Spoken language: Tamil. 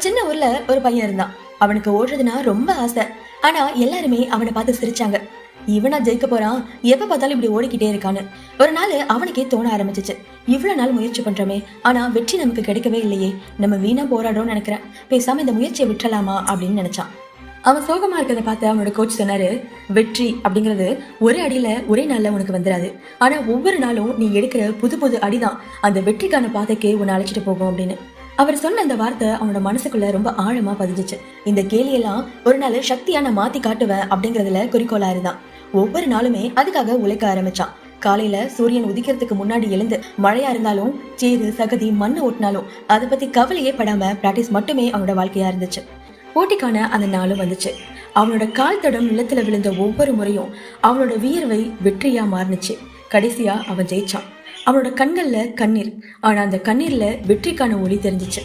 சின்ன ஊர்ல ஒரு பையன் இருந்தான். அவனுக்கு ஓடுறதுனா ரொம்ப ஆசை. ஆனா எல்லாருமே அவனை பார்த்து சிரிச்சாங்க. இவனா ஜெயிக்க போறான். எப்ப பார்த்தாலும் இப்படி ஓடிக்கிட்டே இருக்கான்னு. ஒரு நாள் அவனுக்கே தோண ஆரம்பிச்சிச்சு. இவ்வளவு நாள் முயற்சி பண்றோமே ஆனா வெற்றி நமக்கு கிடைக்கவே இல்லையே. நம்ம வீணா போராடுறோம்னு நினைக்கிறேன். பேசாம இந்த முயற்சியை விட்டுறலாமா அப்படின்னு நினைச்சான். அவன் சோகமா இருக்கிறத பார்த்து அவனோட கோச் சொன்னாரு வெற்றி அப்படிங்கிறது ஒரே அடியில ஒரே நாள்ல உனக்கு வந்துடாது ஆனா ஒவ்வொரு நாளும் நீ எடுக்கிற புது புது அடிதான். அந்த வெற்றிக்கான பாதைக்கு உன்னை அழைச்சிட்டு போகும் அப்படின்னு. அவர் சொன்ன அந்த வார்த்தை அவனோட மனசுக்குள்ள ரொம்ப ஆழமா பதிஞ்சிச்சு. இந்த கேலியெல்லாம் ஒரு நாள் சக்தியா நான் மாத்தி காட்டுவேன் அப்படிங்கறதுல குறிக்கோளா இருந்தான் ஒவ்வொரு நாளுமே அதுக்காக உழைக்க ஆரம்பிச்சான். காலையில சூரியன் உதிக்கிறதுக்கு முன்னாடி எழுந்து மழையா இருந்தாலும் சேறு சகதி மண்ணு ஓட்டினாலும் அதை பத்தி கவலையே படாம பிராக்டிஸ் மட்டுமே அவனோட வாழ்க்கையா இருந்துச்சு. போட்டிக்கான அந்த நாளும் வந்துச்சு. அவனோட கால் தடம் நிலத்துல விழுந்த ஒவ்வொரு முறையும் அவனோட வியர்வை வெற்றியா மாறுனுச்சு. கடைசியா அவன் ஜெயிச்சான். அவளோட கண்களில் கண்ணீர். ஆனால் அந்த கண்ணீரில் வெற்றிக்கான ஒளி தெரிஞ்சிச்சு.